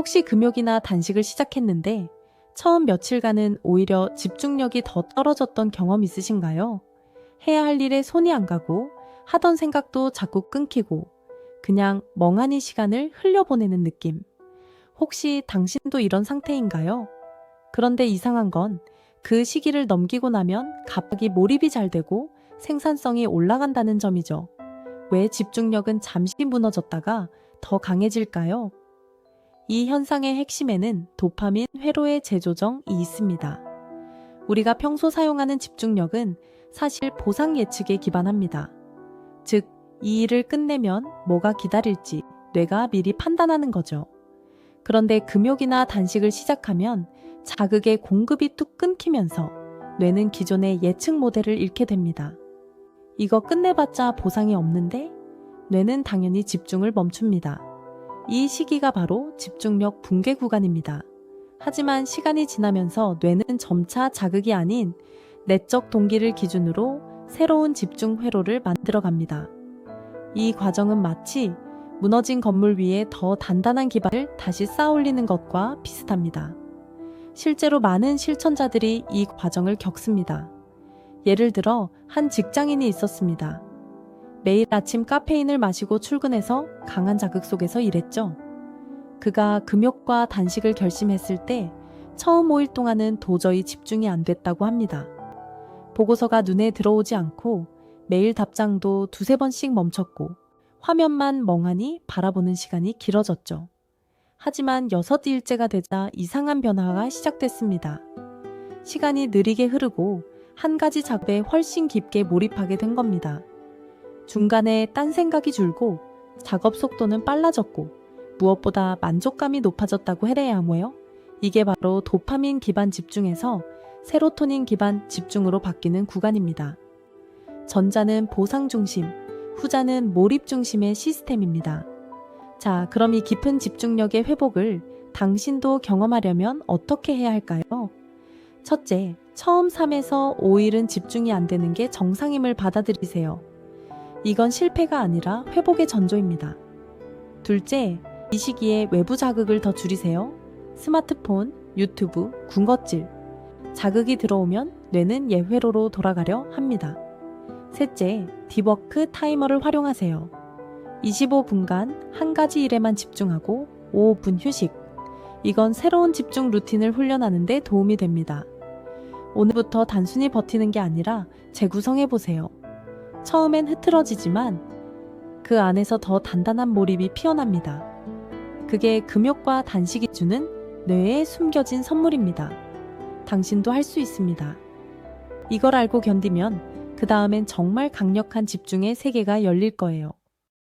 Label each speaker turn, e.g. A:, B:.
A: 혹시 금욕이나 단식을 시작했는데 처음 며칠간은 오히려 집중력이 더 떨어졌던 경험 있으신가요? 해야 할 일에 손이 안 가고 하던 생각도 자꾸 끊기고 그냥 멍하니 시간을 흘려보내는 느낌. 혹시 당신도 이런 상태인가요? 그런데 이상한 건 그 시기를 넘기고 나면 갑자기 몰입이 잘 되고 생산성이 올라간다는 점이죠. 왜 집중력은 잠시 무너졌다가 더 강해질까요? 이 현상의 핵심에는 도파민 회로의 재조정이 있습니다. 우리가 평소 사용하는 집중력은 사실 보상 예측에 기반합니다. 즉, 이 일을 끝내면 뭐가 기다릴지 뇌가 미리 판단하는 거죠. 그런데 금욕이나 단식을 시작하면 자극의 공급이 뚝 끊기면서 뇌는 기존의 예측 모델을 잃게 됩니다. 이거 끝내봤자 보상이 없는데 뇌는 당연히 집중을 멈춥니다. 이 시기가 바로 집중력 붕괴 구간입니다. 하지만 시간이 지나면서 뇌는 점차 자극이 아닌 내적 동기를 기준으로 새로운 집중 회로를 만들어 갑니다. 이 과정은 마치 무너진 건물 위에 더 단단한 기반을 다시 쌓아 올리는 것과 비슷합니다. 실제로 많은 실천자들이 이 과정을 겪습니다. 예를 들어 한 직장인이 있었습니다. 매일 아침 카페인을 마시고 출근해서 강한 자극 속에서 일했죠. 그가 금욕과 단식을 결심했을 때 처음 5일 동안은 도저히 집중이 안 됐다고 합니다. 보고서가 눈에 들어오지 않고 메일 답장도 두세 번씩 멈췄고 화면만 멍하니 바라보는 시간이 길어졌죠. 하지만 여섯 일째가 되자 이상한 변화가 시작됐습니다. 시간이 느리게 흐르고 한 가지 작업에 훨씬 깊게 몰입하게 된 겁니다. 중간에 딴 생각이 줄고 작업 속도는 빨라졌고 무엇보다 만족감이 높아졌다고 해야 하모요. 이게 바로 도파민 기반 집중에서 세로토닌 기반 집중으로 바뀌는 구간입니다. 전자는 보상 중심, 후자는 몰입 중심의 시스템입니다. 자, 그럼 이 깊은 집중력의 회복을 당신도 경험하려면 어떻게 해야 할까요? 첫째, 처음 3에서 5일은 집중이 안 되는 게 정상임을 받아들이세요. 이건 실패가 아니라 회복의 전조입니다. 둘째, 이 시기에 외부 자극을 더 줄이세요. 스마트폰, 유튜브, 군것질. 자극이 들어오면 뇌는 예회로로 돌아가려 합니다. 셋째, 디워크 타이머를 활용하세요. 25분간 한 가지 일에만 집중하고 5분 휴식. 이건 새로운 집중 루틴을 훈련하는데 도움이 됩니다. 오늘부터 단순히 버티는 게 아니라 재구성해 보세요. 처음엔 흐트러지지만 그 안에서 더 단단한 몰입이 피어납니다. 그게 금욕과 단식이 주는 뇌에 숨겨진 선물입니다. 당신도 할 수 있습니다. 이걸 알고 견디면 그 다음엔 정말 강력한 집중의 세계가 열릴 거예요.